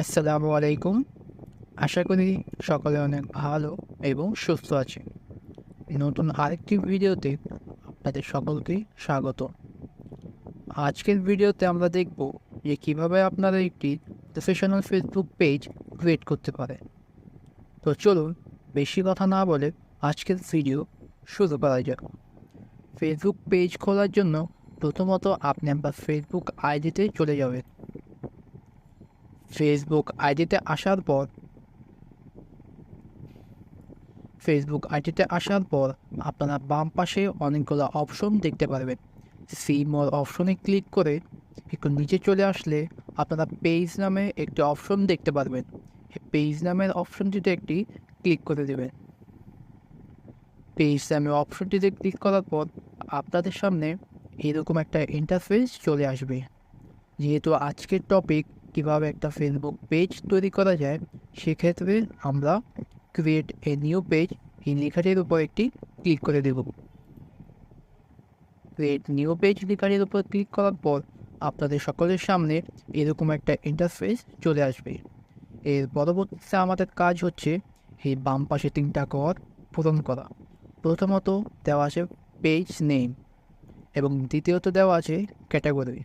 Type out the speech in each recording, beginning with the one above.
আসসালামু আলাইকুম। আশা করি সকলে অনেক ভালো এবং সুস্থ আছে নতুন আরেকটি ভিডিওতে আপনাদের সকলকে স্বাগত। আজকের ভিডিওতে আমরা দেখব যে কীভাবে আপনারা একটি প্রফেশনাল ফেসবুক পেজ ক্রিয়েট করতে পারে তো চলুন বেশি কথা না বলে আজকের ভিডিও শুরু করা যাক। ফেসবুক পেজ খোলার জন্য প্রথমত আপনি আপনার ফেসবুক আইডিতে চলে যাবেন। ফেসবুক আইডিতে আসার পর ফেসবুক আইডিতে আসার পর আপনারা বাম পাশে অনেকগুলো অপশন দেখতে পারবেন। সি মোর অপশনে ক্লিক করে একটু নিচে চলে আসলে আপনারা পেজ নামে একটি অপশন দেখতে পারবেন। পেজ নামের অপশনটিতে একটি ক্লিক করে দেবেন। পেজ নামে অপশনটিতে ক্লিক করার পর আপনাদের সামনে এরকম একটা ইন্টারফেস চলে আসবে। যেহেতু আজকের টপিক কীভাবে একটা ফেসবুক পেজ তৈরি করা যায়, সেক্ষেত্রে আমরা ক্রিয়েট এ নিউ পেজ এই লেখাটির উপর একটি ক্লিক করে দেব। ক্রিয়েট নিউ পেজ লেখাটির উপর ক্লিক করার পর আপনাদের সকলের সামনে এরকম একটা ইন্টারফেস চলে আসবে। এর পরবর্তীতে আমাদের কাজ হচ্ছে এই বাম পাশে তিনটা কর পূরণ করা। প্রথমত দেওয়া আছে পেজ নেম এবং দ্বিতীয়ত দেওয়া আছে ক্যাটাগরি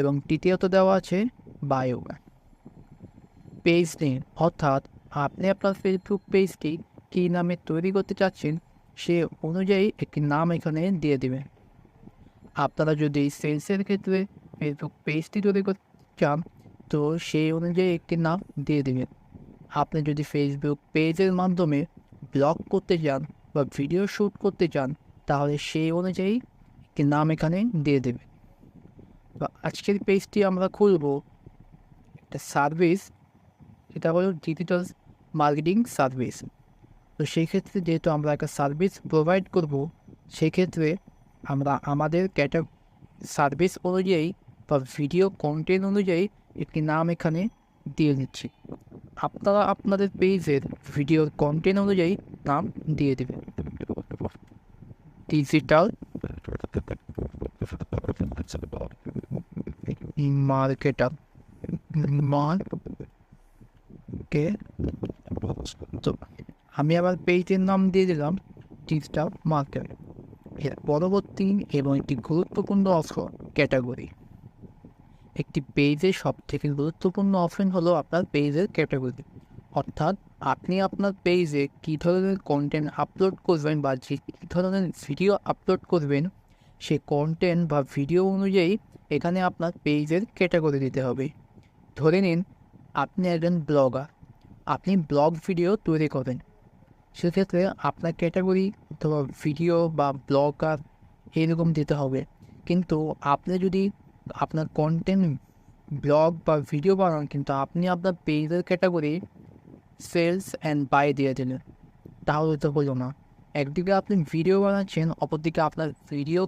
এবং তৃতীয়ত দেওয়া আছে বায়ো পেজ নেম অর্থাৎ আপনি আপনার ফেসবুক পেজটি কী নামে তৈরি করতে চাচ্ছেন, সে অনুযায়ী একটি নাম এখানে দিয়ে দেবেন। আপনারা যদি সেলসের ক্ষেত্রে ফেসবুক পেজটি তৈরি করতে চান, তো সেই অনুযায়ী একটি নাম দিয়ে দেবেন। আপনি যদি ফেসবুক পেজের মাধ্যমে ব্লগ করতে চান বা ভিডিও শ্যুট করতে চান, তাহলে সেই অনুযায়ী একটি নাম এখানে দিয়ে দেবেন। আজকের পেজটি আমরা খুলব একটা সার্ভিস সেটা হলো ডিজিটাল মার্কেটিং সার্ভিস তো সেই ক্ষেত্রে যেহেতু আমরা একটা সার্ভিস প্রোভাইড করব সেক্ষেত্রে আমরা, আমাদের ক্যাটা সার্ভিস অনুযায়ী বা ভিডিও কন্টেন্ট অনুযায়ী একটি নাম এখানে দিয়ে দিচ্ছি। আপনারা আপনাদের পেজের ভিডিওর কন্টেন্ট অনুযায়ী নাম দিয়ে দেবেন। ডিজিটাল মার্কেটার মার্কে তো আমি আবার পেজের নাম দিয়ে দিলাম ডিজিটাল মার্কেট। এর পরবর্তী এবং একটি গুরুত্বপূর্ণ অপশন ক্যাটাগরি। একটি পেজের সব থেকে গুরুত্বপূর্ণ অপশন হলো আপনার পেজের ক্যাটাগরি। অর্থাৎ আপনি আপনার পেজে কী ধরনের কন্টেন্ট আপলোড করবেন বা যে কী ধরনের ভিডিও আপলোড করবেন, সে কন্টেন্ট বা ভিডিও অনুযায়ী এখানে আপনার পেজের ক্যাটাগরি দিতে হবে। ধরে নিন, আপনি একজন ব্লগার। আপনি ব্লগ ভিডিও তৈরি করেন সেক্ষেত্রে আপনার ক্যাটাগরি অথবা ভিডিও বা ব্লগার এরকম দিতে হবে। কিন্তু আপনি যদি আপনার কন্টেন্ট ব্লগ বা ভিডিও বানান, কিন্তু আপনি আপনার পেজের ক্যাটাগরি সেলস অ্যান্ড বাই দিয়ে দিলেন, তাহলে তো হলো না। একদিকে আপনি ভিডিও বানাচ্ছেন, অপরদিকে আপনার ভিডিও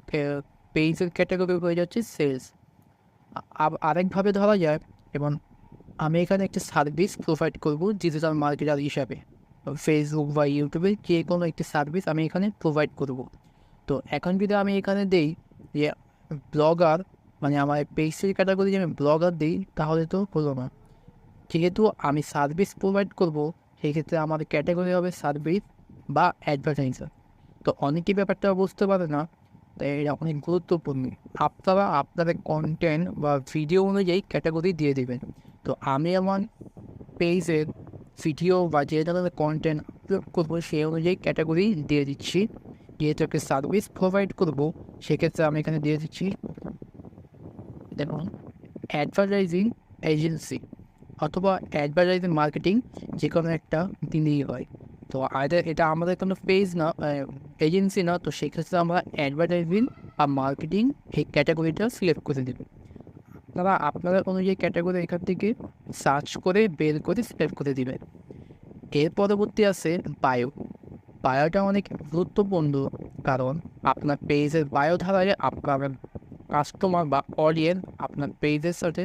পেজের ক্যাটাগরি হয়ে যাচ্ছে সেলস আরেকভাবে ধরা যায় এবং আমি এখানে একটি সার্ভিস প্রোভাইড করব ডিজিটাল মার্কেটার হিসাবে। ফেসবুক বা ইউটিউবে যে কোনো একটি সার্ভিস আমি এখানে প্রোভাইড করব। তো এখন যদি আমি এখানে দেই যে ব্লগার মানে আমার পেজের ক্যাটাগরি যে আমি ব্লগার দিই, তাহলে তো হলো না। যেহেতু আমি সার্ভিস প্রোভাইড করব সেই ক্ষেত্রে আমার ক্যাটাগরি হবে সার্ভিস বা অ্যাডভার্টাইজার তো অনেকেই ব্যাপারটা বুঝতে পারে না এটা অনেক গুরুত্বপূর্ণ। আপনারা আপনাদের কন্টেন্ট বা ভিডিও অনুযায়ী ক্যাটাগরি দিয়ে দেবেন। তো আমি আমার পেজের ভিডিও বা যে ধরনের কন্টেন্ট আপলোড করব, সেই অনুযায়ী ক্যাটাগরি দিয়ে দিচ্ছি। যেহেতু একটা সার্ভিস প্রোভাইড করব, সেক্ষেত্রে আমি এখানে দিয়ে দিচ্ছি দেখুন অ্যাডভার্টাইজিং এজেন্সি অথবা অ্যাডভার্টাইজিং মার্কেটিং যে কোনো একটা দিলেই হয়। তো আইদার এটা আমাদের কোনো পেজ না এজেন্সি না, তো সেক্ষেত্রে আমরা অ্যাডভার্টাইজিং আর মার্কেটিং এই ক্যাটাগরিটা সিলেক্ট করে দেব। আপনারা আপনাদের অনুযায়ী ক্যাটাগরি এখান থেকে সার্চ করে, বের করে সিলেক্ট করে দেবেন এর পরবর্তী আছে বায়ো বায়োটা অনেক গুরুত্বপূর্ণ, কারণ আপনার পেজের বায়ো ধারায় আপনার কাস্টমার বা অডিয়েন্স আপনার পেজের সাথে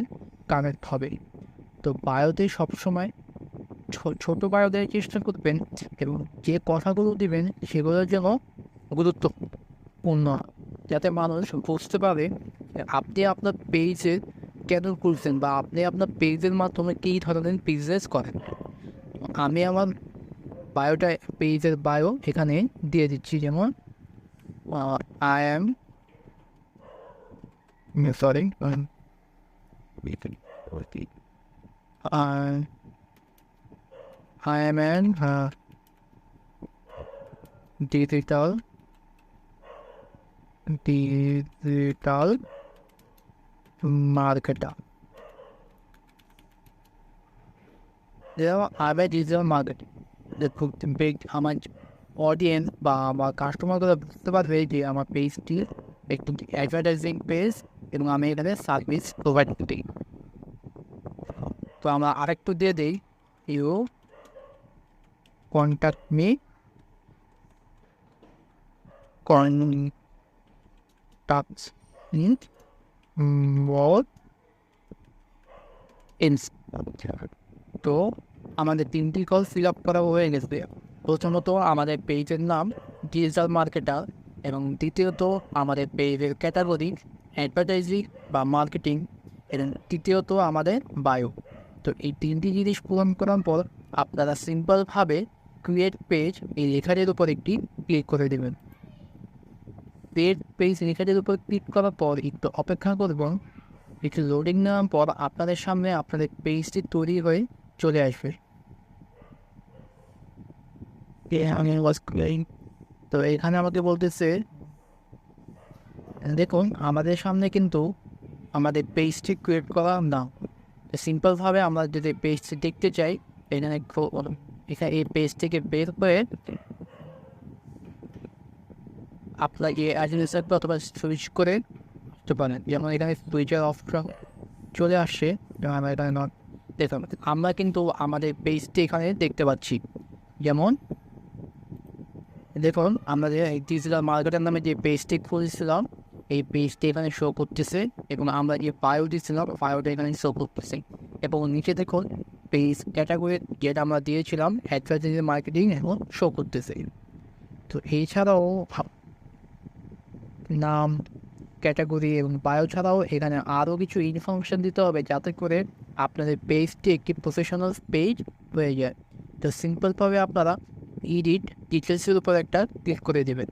কানেক্ট হবে। তো বায়োতে সবসময় ছোটো বায়ো দেওয়ার চেষ্টা করবেন এবং যে কথাগুলো দেবেন সেগুলোর জন্য গুরুত্বপূর্ণ যাতে মানুষ বুঝতে পারে আপনি আপনার পেজে কেন খুলছেন বা আপনি আপনার পেজের মাধ্যমে কী ধরনের বিজনেস করেন। আমি আমার বায়োটা পেজের বায়ো এখানে দিয়ে দিচ্ছি যেমন I am sorry I am an uh, digital. Digital. Marketer. Yeah, I'm a digital marketer. খুব বিগ আমার অডিয়েন্স বা আমার কাস্টমারগুলো বুঝতে পারবে যে আমার পেজটি একটি অ্যাডভার্টাইজিং পেজ এবং আমি এখানে সার্ভিস প্রোভাইড করি তো আমরা আরেকটু দিয়ে দিই you contact me. Contact what ins তো আমাদের তিনটি কল ফিল আপ করা হয়ে গেছে। প্রথমত আমাদের পেজের নাম ডিজিটাল মার্কেটার এবং দ্বিতীয়ত আমাদের পেজের ক্যাটাগরি অ্যাডভার্টাইজিং বা মার্কেটিং এবং তৃতীয়ত আমাদের বায়ো তো এই তিনটি জিনিস পূরণ করার পর আপনারা সিম্পলভাবে ক্রিয়েট পেজ এই লেখাটির উপর একটি ক্লিক করে দেবেন। পেজ পেজ লেখাটির উপর ক্লিক করার পর একটু অপেক্ষা করব। একটু লোডিং নেওয়ার পর আপনাদের সামনে আপনাদের পেজটি তৈরি হয়ে চলে আসবে। তো এখানে আমাকে বলতেছে, দেখুন, আমাদের সামনে কিন্তু আমাদের পেজটি ক্রিয়েট করা না। সিম্পলভাবে আমরা যদি পেজটি দেখতে চাই, এখানে এখানে এই পেজ থেকে বের করে আপনাকে রাখবে অথবা সুইচ করে আসতে পারেন যেমন এখানে সুইচের অপশন চলে আসছে আমরা এখানে নট দেখলাম আমরা কিন্তু আমাদের পেজটি এখানে দেখতে পাচ্ছি যেমন দেখুন আমরা যে ডিজিটাল মার্কেটের নামে যে পেজটি খুলেছিলাম এই পেজটি এখানে শো করতেছে এবং আমরা যে বায়ো দিয়েছিলাম বায়োটা এখানে শো করতেছে এবং নিচে দেখুন পেজ ক্যাটাগরি যেটা আমরা দিয়েছিলাম অ্যাডভার্টাইজিং মার্কেটিং এখন শো করতেছে। তো এছাড়াও নাম ক্যাটাগরি এবং বায়ো ছাড়াও এখানে আরও কিছু ইনফরমেশান দিতে হবে যাতে করে আপনাদের পেজটি একটি প্রফেশনাল পেজ হয়ে যায়। তো সিম্পলভাবে আপনারা এডিট ডিটেলসের উপর একটা ক্লিক করে দেবেন।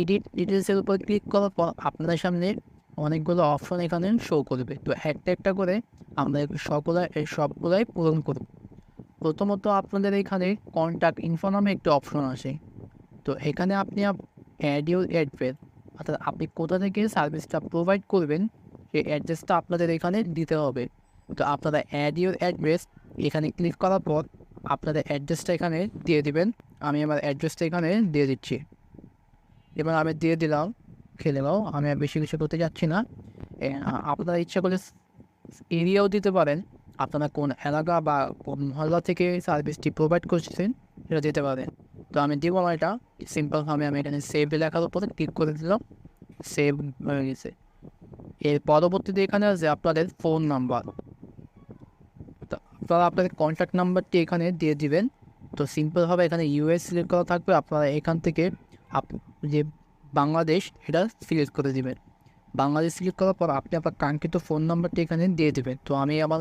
এডিট ডিটেলসের উপর ক্লিক করার পর আপনাদের সামনে অনেকগুলো অপশন এখানে শো করবে। তো একটা একটা করে আমরা সকলে এই সবগুলাই পূরণ করব। প্রথমত আপনাদের এখানে কন্ট্যাক্ট ইনফো নামে একটি অপশন আসে। তো এখানে আপনি অ্যাড ইউর অ্যাড্রেস অর্থাৎ আপনি কোথা থেকে সার্ভিসটা প্রোভাইড করবেন, সেই অ্যাড্রেসটা আপনাদের এখানে দিতে হবে। তো আপনারা অ্যাড ইউর অ্যাড্রেস এখানে ক্লিক করার পর আপনাদের অ্যাড্রেসটা এখানে দিয়ে দিবেন। আমি আমার অ্যাড্রেসটা এখানে দিয়ে দিচ্ছি। এবার আমি দিয়ে দিলাম। খেলে নাও আমি আর বেশি কিছু করতে যাচ্ছি না। আপনারা ইচ্ছা করলে এরিয়াও দিতে পারেন। আপনারা কোন এলাকা বা কোন মহল্লা থেকে সার্ভিসটি প্রোভাইড করছেন, সেটা দিতে পারেন। তো আমি দিব আমার এটা। সিম্পলভাবে আমি এখানে সেভ লেখার উপরে ক্লিক করে দিলাম। সেভ হয়ে গেছে। এর পরবর্তীতে এখানে আছে আপনাদের ফোন নাম্বার তো আপনারা আপনাদের কন্ট্যাক্ট নাম্বারটি এখানে দিয়ে দিবেন। তো সিম্পলভাবে এখানে ইউএস সিলেক্ট করা থাকবে। আপনারা এখান থেকে যে বাংলাদেশ এটা সিলেক্ট করে দেবেন। বাংলাদেশ সিলেক্ট করার পর আপনি আপনার কাঙ্ক্ষিত ফোন নাম্বারটি এখানে দিয়ে দেবেন। তো আমি আমার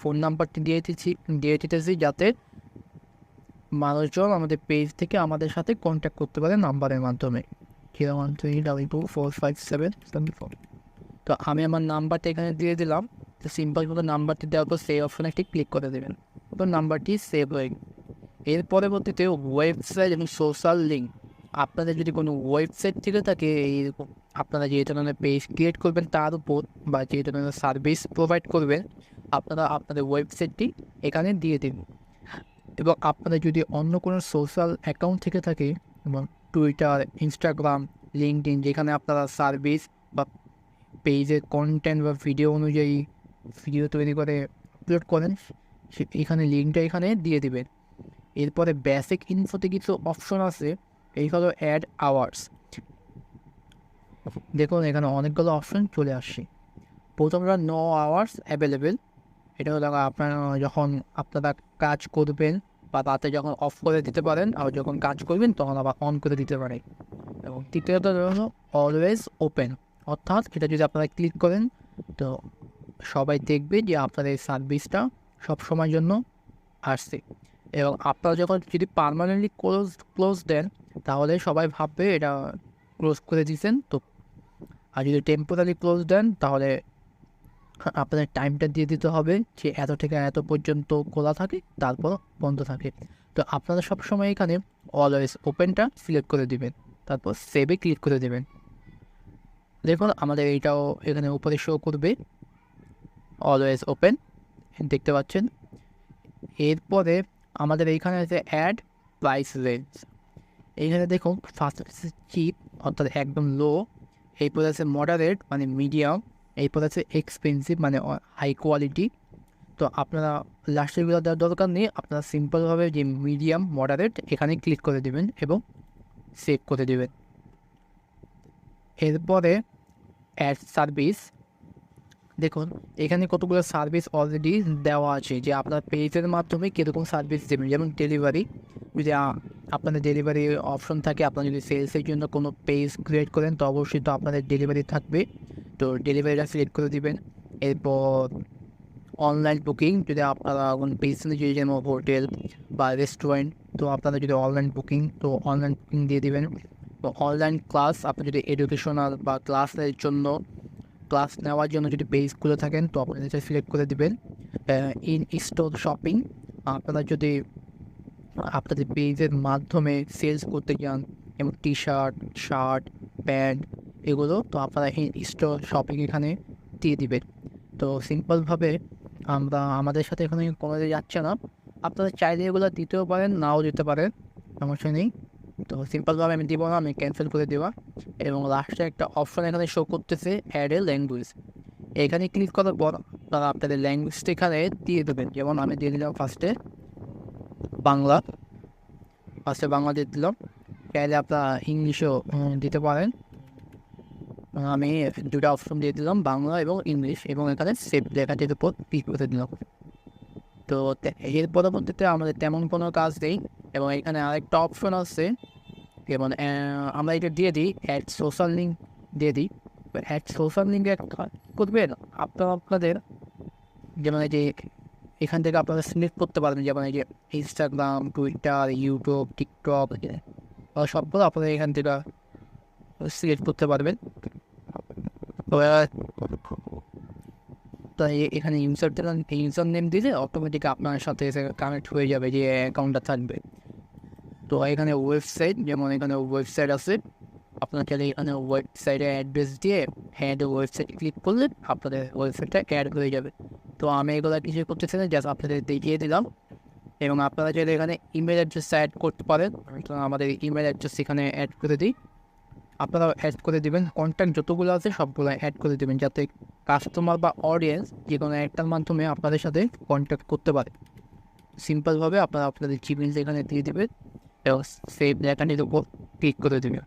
ফোন নাম্বারটি দিয়ে দিচ্ছি, দিয়ে দিতেছি যাতে মানুষজন আমাদের পেজ থেকে আমাদের সাথে কন্ট্যাক্ট করতে পারে নাম্বারের মাধ্যমে। Zero one three double two four five seven seven four তো আমি আমার নাম্বারটা এখানে দিয়ে দিলাম। তো সিম্পল মতো নাম্বারটি দেওয়ার পর সেই অপশানে একটি ক্লিক করে দেবেন। তো নাম্বারটি সেভ হয়ে এর পরবর্তীতে ওয়েবসাইট এবং সোশ্যাল লিঙ্ক আপনাদের যদি কোনো ওয়েবসাইট থেকে থাকে এইরকম আপনারা যে ধরনের পেজ ক্রিয়েট করবেন, তার উপর বা যে ধরনের সার্ভিস প্রোভাইড করবেন, আপনারা আপনাদের ওয়েবসাইটটি এখানে দিয়ে দিন। এবং আপনাদের যদি অন্য কোনো সোশ্যাল অ্যাকাউন্ট থেকে থাকে এবং টুইটার ইনস্টাগ্রাম লিঙ্কডিন যেখানে আপনারা সার্ভিস বা পেজের কন্টেন্ট বা ভিডিও অনুযায়ী ভিডিও তৈরি করে আপলোড করেন, সে এখানে লিঙ্কটা এখানে দিয়ে দেবেন। এরপরে বেসিক ইনফোতে কিছু অপশন আছে এই হলো অ্যাড আওয়ার্স দেখুন, এখানে অনেকগুলো অপশন চলে আসছে। প্রথমটা নো আওয়ার্স অ্যাভেলেবেল এটা হলো আপনার যখন আপনারা কাজ করবেন বা রাতে যখন অফ করে দিতে পারেন, আর যখন কাজ করবেন, তখন আবার অন করে দিতে পারে। এবং তৃতীয়ত হলো অলওয়েজ ওপেন অর্থাৎ এটা যদি আপনারা ক্লিক করেন, তো সবাই দেখবে যে আপনাদের এই সার্ভিসটা সব সময়ের জন্য আসছে। এবং আপনারা যখন যদি পারমানেন্টলি ক্লোজ ক্লোজ দেন তাহলে সবাই ভাববে এটা ক্লোজ করে দিয়েছেন, তো আর যদি টেম্পোরারি ক্লোজ দেন, তাহলে আপনাদের টাইমটা দিয়ে দিতে হবে যে এত থেকে এত পর্যন্ত খোলা থাকে তারপর বন্ধ থাকে। তো আপনারা সবসময় এখানে অলওয়েজ ওপেনটা সিলেক্ট করে দিবেন, তারপর সেভে ক্লিক করে দেবেন। দেখুন, আমাদের এইটাও এখানে উপরে শো করবে। অলওয়েজ ওপেন দেখতে পাচ্ছেন? এরপরে আমাদের এইখানে আছে অ্যাড প্রাইস রেঞ্জ এইখানে দেখুন ফার্স্ট চিপ অর্থাৎ একদম লো এরপর আছে মডারেট মানে মিডিয়াম এরপর আছে এক্সপেন্সিভ মানে হাই কোয়ালিটি তো আপনারা লাস্টেরগুলো দেওয়ার দরকার নেই, আপনারা সিম্পলভাবে যে মিডিয়াম মডারেট এখানে ক্লিক করে দেবেন এবং সেভ করে দেবেন। এরপরে অ্যাড সার্ভিস দেখুন, এখানে কতগুলো সার্ভিস অলরেডি দেওয়া আছে যে আপনার পেজের মাধ্যমে কীরকম সার্ভিস দেবেন। যেমন ডেলিভারি যদি আপনাদের ডেলিভারি অপশন থাকে, আপনারা যদি সেলসের জন্য কোনো পেজ ক্রিয়েট করেন, তো অবশ্যই তো আপনাদের ডেলিভারি থাকবে। তো ডেলিভারিটা সিলেক্ট করে দিবেন। এরপর অনলাইন বুকিং যদি আপনারা কোনো পেজ যদি যেমন হোটেল বা রেস্টুরেন্ট তো আপনারা যদি অনলাইন বুকিং তো অনলাইন বুকিং দিয়ে দিবেন। অনলাইন ক্লাস আপনি যদি এডুকেশনাল বা ক্লাসের জন্য ক্লাস নেওয়ার জন্য যদি পেজ খুলে থাকেন, তো আপনারা এটা সিলেক্ট করে দেবেন ইন স্টোর শপিং আপনারা যদি আপনাদের পেজের মাধ্যমে সেলস করতে চান এবং টি শার্ট শার্ট প্যান্ট এগুলো, তো আপনারা ইন স্টোর শপিং এখানে দিয়ে দিবেন। তো সিম্পলভাবে আমরা, আমাদের সাথে এখানে কোনো যাচ্ছে না। আপনারা চাইলে এগুলো দিতেও পারেন, নাও দিতে পারেন, সমস্যা নেই। তো সিম্পলভাবে আমি দিব না, আমি ক্যান্সেল করে দেওয়া এবং লাস্টে একটা অপশন এখানে শো করতেছে অ্যাড এ ল্যাঙ্গুয়েজ এখানে ক্লিক করার পর আপনারা আপনাদের ল্যাঙ্গুয়েজটা এখানে দিয়ে দেবেন। যেমন আমি দিয়ে দিলাম ফার্স্টে বাংলা ফার্স্টে বাংলা দিয়ে দিলাম। চাইলে আপনারা ইংলিশও দিতে পারেন। আমি দুটা অপশন দিয়ে দিলাম, বাংলা এবং ইংলিশ। এবং এখানে সেভ লেখাটির উপর ক্লিক করে দিলাম। তে- এর পরবর্তীতে আমাদের তেমন কোনো কাজ নেই। এবং এখানে আরেকটা অপশন আছে। যেমন আমরা এটা দিয়ে দিই অ্যাড সোশ্যাল লিঙ্ক দিয়ে দিই এবার অ্যাড সোশ্যাল লিঙ্কে করবেন আপনারা আপনাদের যেমন এই যে, এখান থেকে আপনারা সিলেক্ট করতে পারবেন, যেমন এই যে ইনস্টাগ্রাম টুইটার ইউটিউব টিকটক সবগুলো আপনারা এখান থেকে সিলেক্ট করতে পারবেন। তো এখানে ইউজার ইউজার নেম দিলে অটোমেটিক আপনার সাথে কানেক্ট হয়ে যাবে যে অ্যাকাউন্টটা থাকবে। তো এখানে ওয়েবসাইট যেমন এখানে ওয়েবসাইট আছে চাইলে এখানে ওয়েবসাইটে অ্যাড্রেস দিয়ে হ্যাড ওয়েবসাইট ক্লিক করলে আপনাদের ওয়েবসাইটটা অ্যাড হয়ে যাবে। তো আমি এগুলো কিছু করতেছি না জাস্ট আপনাদের দেখিয়ে দিলাম। এবং আপনারা চাইলে এখানে ইমেল অ্যাড্রেস অ্যাড করতে পারেন, তো আমাদের ইমেল অ্যাড্রেস এখানে অ্যাড করে দিই। আপনারা অ্যাড করে দেবেন কন্ট্যাক্ট যতগুলো আছে সবগুলো অ্যাড করে দেবেন, যাতে কাস্টমার বা অডিয়েন্স যে কোনো একটার মাধ্যমে আপনাদের সাথে কন্ট্যাক্ট করতে পারে। সিম্পলভাবে আপনারা আপনাদের জিমেল এখানে দিয়ে দেবেন। সেভ লেখাটির উপর ক্লিক করে দেবেন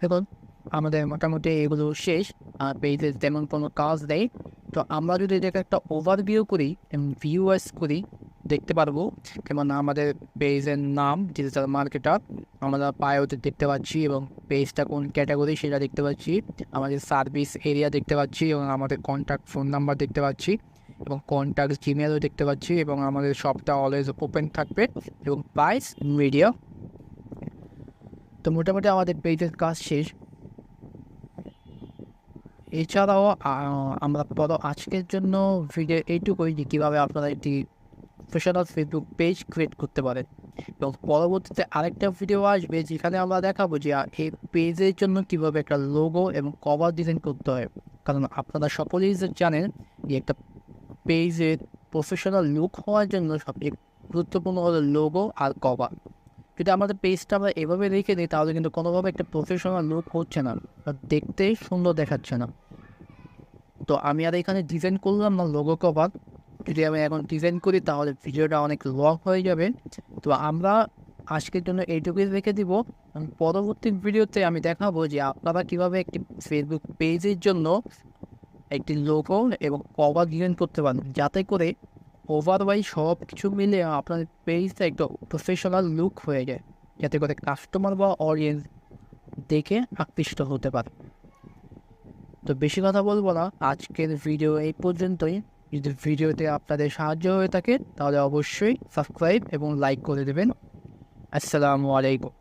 দেখুন আমাদের মোটামুটি এগুলো শেষ আর পেজে তেমন কোনো কাজ নেই তো আমরা যদি এটাকে একটা ওভারভিউ করি ভিউয়ার্স করি দেখতে পারব যেমন আমাদের পেজের নাম ডিজিটাল মার্কেটার আমরা বায়োতে দেখতে পাচ্ছি এবং পেজটা কোন ক্যাটাগরি সেটা দেখতে পাচ্ছি আমাদের সার্ভিস এরিয়া দেখতে পাচ্ছি এবং আমাদের কন্ট্যাক্ট ফোন নাম্বার দেখতে পাচ্ছি এবং কন্ট্যাক্ট জিমেলও দেখতে পাচ্ছি এবং আমাদের শপটা অলওয়েজ ওপেন থাকবে এবং প্রাইস মিডিয়া তো মোটামুটি আমাদের পেজের কাজ শেষ। এছাড়াও আমরা পর আজকের জন্য ভিডিও এইটুকুই যে কীভাবে আপনারা একটি প্রফেশনাল ফেসবুক পেজ ক্রিয়েট করতে পারেন। এবং পরবর্তীতে আরেকটা ভিডিও আসবে যেখানে আমরা দেখাবো যে এই পেজের জন্য কীভাবে একটা লোগো এবং কভার ডিজাইন করতে হয়। কারণ আপনারা সকলেই জানেন যে একটা পেজের প্রফেশনাল লুক হওয়ার জন্য সবচেয়ে গুরুত্বপূর্ণ হলো লোগো আর কভার যদি আমাদের পেজটা আমরা এভাবে রেখে দিই, তাহলে কিন্তু কোনোভাবে একটা প্রফেশনাল লুক হচ্ছে না দেখতে সুন্দর দেখাচ্ছে না। তো আমি আর এখানে ডিজাইন করলাম না লোগো কভার যদি আমি এখন ডিজাইন করি, তাহলে ভিডিওটা অনেক লং হয়ে যাবে। তো আমরা আজকের জন্য এইটুকুই রেখে দিব। পরবর্তী ভিডিওতে আমি দেখাবো যে আপনারা কীভাবে একটি ফেসবুক পেজের জন্য একটি লোগো এবং কভার ডিজাইন করতে পারেন। যাতে করে ওভারওয়াইজ সব কিছু মিলে আপনার পেজটা একটু প্রফেশনাল লুক হয়ে যায়। যাতে করে কাস্টমার বা অডিয়েন্স দেখে আকৃষ্ট হতে পারে। তো বেশি কথা বলব না। আজকের ভিডিও এই পর্যন্তই। যদি ভিডিওতে আপনাদের সাহায্য হয়ে থাকে, তাহলে অবশ্যই সাবস্ক্রাইব এবং লাইক করে দেবেন। আসসালামু আলাইকুম।